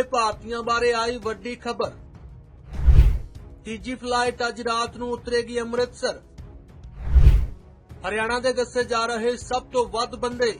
ਹੋਏ ਭਾਰਤੀਆਂ ਬਾਰੇ ਆਈ ਵੱਡੀ ਖਬਰ। ਤੀਜੀ ਫਲਾਈਟ ਅੱਜ ਰਾਤ ਨੂੰ ਉਤਰੇਗੀ ਅੰਮ੍ਰਿਤਸਰ। ਹਰਿਆਣਾ ਦੇ ਦੱਸੇ ਜਾ ਰਹੇ ਸਭ ਤੋਂ ਵੱਧ ਬੰਦੇ।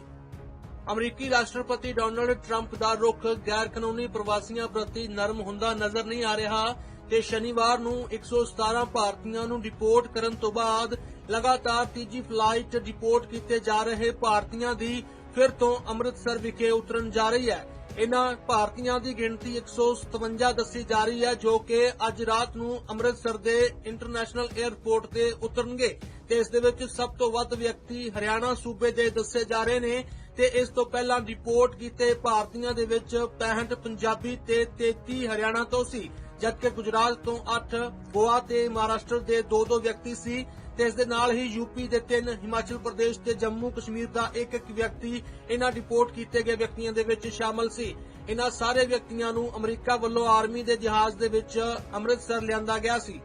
ਅਮਰੀਕੀ ਰਾਸ਼ਟਰਪਤੀ ਡੋਨਲਡ ਟਰੰਪ ਦਾ ਰੁਖ ਗੈਰ ਕਾਨੂੰਨੀ ਪ੍ਰਵਾਸੀਆਂ ਪ੍ਰਤੀ ਨਰਮ ਹੁੰਦਾ ਨਜ਼ਰ ਨਹੀਂ ਆ ਰਿਹਾ ਤੇ ਸ਼ਨੀਵਾਰ ਨੂੰ 117 ਭਾਰਤੀਆਂ ਨੂੰ ਡਿਪੋਰਟ ਕਰਨ ਤੋਂ ਬਾਅਦ ਲਗਾਤਾਰ ਤੀਜੀ ਫਲਾਈਟ ਡਿਪੋਰਟ ਕੀਤੇ ਜਾ ਰਹੇ ਭਾਰਤੀਆਂ ਦੀ ਫਿਰ ਤੋਂ ਅੰਮ੍ਰਿਤਸਰ ਵਿਖੇ ਉਤਰਨ ਜਾ ਰਹੀ ਹੈ। ਇਨ੍ਹਾਂ ਭਾਰਤੀਆਂ ਦੀ ਗਿਣਤੀ 157 ਦੱਸੀ ਜਾ ਰਹੀ ਹੈ, ਜੋ ਕਿ ਅੱਜ ਰਾਤ ਨੂੰ ਅੰਮ੍ਰਿਤਸਰ ਦੇ ਇੰਟਰਨੈਸ਼ਨਲ 에ਅਰਪੋਰਟ ਤੇ ਉਤਰਨਗੇ ਤੇ ਇਸ ਦੇ ਵਿੱਚ ਸਭ ਤੋਂ ਵੱਧ ਵਿਅਕਤੀ ਹਰਿਆਣਾ ਸੂਬੇ ਦੇ ਦੱਸੇ ਜਾ ਰਹੇ ਨੇ ਤੇ ਇਸ ਤੋਂ ਪਹਿਲਾਂ ਰਿਪੋਰਟ ਕੀਤੇ ਭਾਰਤੀਆਂ ਦੇ ਵਿੱਚ 65 ਪੰਜਾਬੀ ਤੇ 33 ਹਰਿਆਣਾ ਤੋਂ ਸੀ, ਜਦਕਿ ਗੁਜਰਾਤ ਤੋਂ 8 ਗੋਆ ਤੇ ਮਹਾਰਾਸ਼ਟਰ ਦੇ 2-2 ਵਿਅਕਤੀ ਸੀ ਤੇ ਇਸ ਦੇ ਨਾਲ ਹੀ ਯੂਪੀ ਦੇ ਤਿੰਨ ਹਿਮਾਚਲ ਪ੍ਰਦੇਸ਼ ਤੇ ਜੰਮੂ ਕਸ਼ਮੀਰ ਦਾ ਇੱਕ ਇੱਕ ਵਿਅਕਤੀ ਇਹਨਾਂ ਰਿਪੋਰਟ ਕੀਤੇ ਗਏ ਵਿਅਕਤੀਆਂ ਦੇ ਵਿੱਚ ਸ਼ਾਮਲ ਸੀ। ਇਹਨਾਂ ਸਾਰੇ ਵਿਅਕਤੀਆਂ ਨੂੰ ਅਮਰੀਕਾ ਵੱਲੋਂ ਆਰਮੀ ਦੇ ਜਹਾਜ਼ ਦੇ ਵਿੱਚ ਅੰਮ੍ਰਿਤਸਰ ਲਿਆਂਦਾ ਗਿਆ ਸੀ।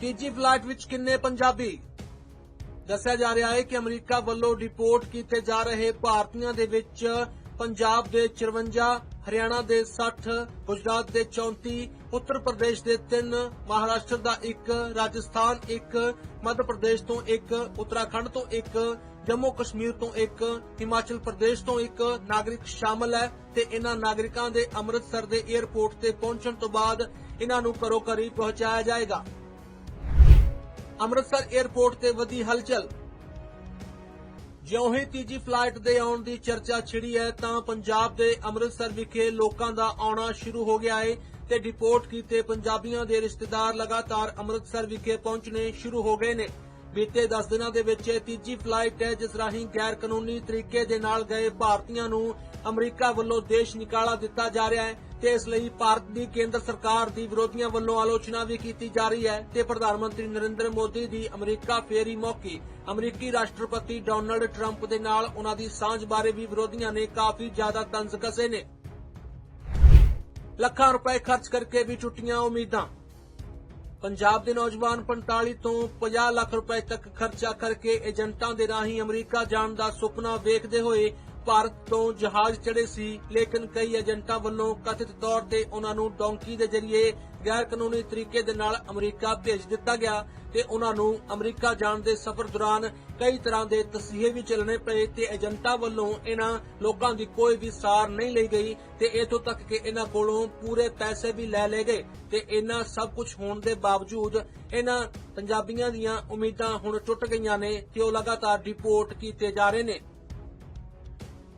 ਤੀਜੀ ਫਲਾਈਟ ਵਿੱਚ ਕਿੰਨੇ ਪੰਜਾਬੀ? ਦੱਸਿਆ ਜਾ ਰਿਹਾ ਹੈ ਕਿ ਅਮਰੀਕਾ ਵੱਲੋਂ ਰਿਪੋਰਟ ਕੀਤੇ ਜਾ ਰਹੇ ਭਾਰਤੀਆਂ ਦੇ ਵਿੱਚ ਪੰਜਾਬ ਦੇ 54 ਹਰਿਆਣਾ ਦੇ 60 ਗੁਜਰਾਤ ਦੇ 34 ਉੱਤਰ ਪ੍ਰਦੇਸ਼ ਦੇ 3 ਮਹਾਰਾਸ਼ਟਰ ਦਾ 1 ਰਾਜਸਥਾਨ 1 ਮੱਧ ਪ੍ਰਦੇਸ਼ ਤੋਂ 1 ਉੱਤਰਾਖੰਡ ਤੋਂ 1 ਜੰਮੂ ਕਸ਼ਮੀਰ ਤੋਂ 1 ਹਿਮਾਚਲ ਪ੍ਰਦੇਸ਼ ਤੋਂ 1 ਨਾਗਰਿਕ ਸ਼ਾਮਲ ਹੈ ਤੇ ਇਹਨਾਂ ਨਾਗਰਿਕਾਂ ਦੇ ਅੰਮ੍ਰਿਤਸਰ ਦੇ 에ਅਰਪੋਰਟ ਤੇ ਪਹੁੰਚਣ ਤੋਂ ਬਾਅਦ ਇਹਨਾਂ ਨੂੰ ਘਰੋ ਘਰੀ ਪਹੁੰਚਾਇਆ ਜਾਏਗਾ। ਅੰਮ੍ਰਿਤਸਰ 에ਅਰਪੋਰਟ ਤੇ ਵਧੀ ਹਲਚਲ। ਜਿਉਂ ਹੀ ਤੀਜੀ ਫਲਾਈਟ ਦੇ ਆਉਣ ਦੀ ਚਰਚਾ ਛਿੜੀ ਹੈ, ਤਾਂ ਪੰਜਾਬ ਦੇ ਅੰਮ੍ਰਿਤਸਰ ਵਿਖੇ ਲੋਕਾਂ ਦਾ ਆਉਣਾ ਸ਼ੁਰੂ ਹੋ ਗਿਆ ਹੈ ਤੇ ਡਿਪੋਰਟ ਕੀਤੇ ਪੰਜਾਬੀਆਂ ਦੇ ਰਿਸ਼ਤੇਦਾਰ ਲਗਾਤਾਰ ਅੰਮ੍ਰਿਤਸਰ ਵਿਖੇ ਪਹੁੰਚਣੇ ਸ਼ੁਰੂ ਹੋ ਗਏ ਨੇ। ਬੀਤੇ 10 ਦਿਨਾਂ ਦੇ ਵਿੱਚ ਇਹ ਤੀਜੀ ਫਲਾਈਟ ਹੈ, ਜਿਸ ਰਾਹੀਂ ਗੈਰ ਕਾਨੂੰਨੀ ਤਰੀਕੇ ਦੇ ਨਾਲ ਗਏ ਭਾਰਤੀਆਂ ਨੂੰ ਅਮਰੀਕਾ ਵੱਲੋਂ ਦੇਸ਼ ਨਿਕਾਲਾ ਦਿੱਤਾ ਜਾ ਰਿਹਾ ਹੈ ਤੇ ਇਸ ਲਈ ਭਾਰਤ ਦੀ ਕੇਂਦਰ ਸਰਕਾਰ ਦੀ ਵਿਰੋਧੀਆਂ ਵੱਲੋਂ ਆਲੋਚਨਾ ਵੀ ਕੀਤੀ ਜਾ ਰਹੀ ਹੈ ਤੇ ਪ੍ਰਧਾਨ ਮੰਤਰੀ ਨਰਿੰਦਰ ਮੋਦੀ ਦੀ ਅਮਰੀਕਾ ਫੇਰੀ ਮੌਕੇ ਅਮਰੀਕੀ ਰਾਸ਼ਟਰਪਤੀ ਡੋਨਲਡ ਟਰੰਪ ਦੇ ਨਾਲ ਉਹਨਾਂ ਦੀ ਸਾਂਝ ਬਾਰੇ ਵੀ ਵਿਰੋਧੀਆਂ ਨੇ ਕਾਫੀ ਜ਼ਿਆਦਾ ਤੰਜ਼ ਕਸੇ ਨੇ। ਲੱਖਾਂ ਰੁਪਏ ਖਰਚ ਕਰਕੇ ਵੀ ਟੁੱਟੀਆਂ ਉਮੀਦਾਂ। ਪੰਜਾਬ ਦੇ ਨੌਜਵਾਨ 45 ਤੋਂ 50 ਲੱਖ ਰੁਪਏ ਤੱਕ ਖਰਚਾ ਕਰਕੇ ਏਜੰਟਾਂ ਦੇ ਰਾਹੀਂ ਅਮਰੀਕਾ ਜਾਣ ਦਾ ਸੁਪਨਾ ਵੇਖਦੇ ਹੋਏ ਭਾਰਤ ਤੋਂ ਜਹਾਜ਼ ਚੜੇ ਸੀ, ਲੇਕਿਨ ਕਈ ਏਜੰਟਾਂ ਵੱਲੋਂ ਕਥਿਤ ਤੌਰ ਤੇ ਉਹਨਾਂ ਨੂੰ ਡੌਂਕੀ ਦੇ ਜ਼ਰੀਏ ਗੈਰ ਕਾਨੂੰਨੀ ਤਰੀਕੇ ਦੇ ਨਾਲ ਅਮਰੀਕਾ ਭੇਜ ਦਿੱਤਾ ਗਿਆ ਤੇ ਉਹਨਾਂ ਨੂੰ ਅਮਰੀਕਾ ਜਾਣ ਦੇ ਸਫ਼ਰ ਦੌਰਾਨ ਕਈ ਤਰ੍ਹਾਂ ਦੇ ਤਸੀਹੇ ਵੀ ਚੱਲਣੇ ਪਏ ਤੇ ਏਜੰਟਾਂ ਵੱਲੋਂ ਇਹਨਾਂ ਲੋਕਾਂ ਦੀ ਕੋਈ ਵੀ ਸਾਰ ਨਹੀਂ ਲਈ ਗਈ ਤੇ ਇਥੋਂ ਤੱਕ ਕਿ ਇਹਨਾਂ ਕੋਲੋਂ ਪੂਰੇ ਪੈਸੇ ਵੀ ਲੈ ਲਏ ਗਏ ਤੇ ਇਹਨਾਂ ਸਭ ਕੁਝ ਹੋਣ ਦੇ ਬਾਵਜੂਦ ਇਹਨਾਂ ਪੰਜਾਬੀਆਂ ਦੀਆਂ ਉਮੀਦਾਂ ਹੁਣ ਟੁੱਟ ਗਈਆਂ ਨੇ ਤੇ ਉਹ ਲਗਾਤਾਰ ਡਿਪੋਰਟ ਕੀਤੇ ਜਾ ਰਹੇ ਨੇ।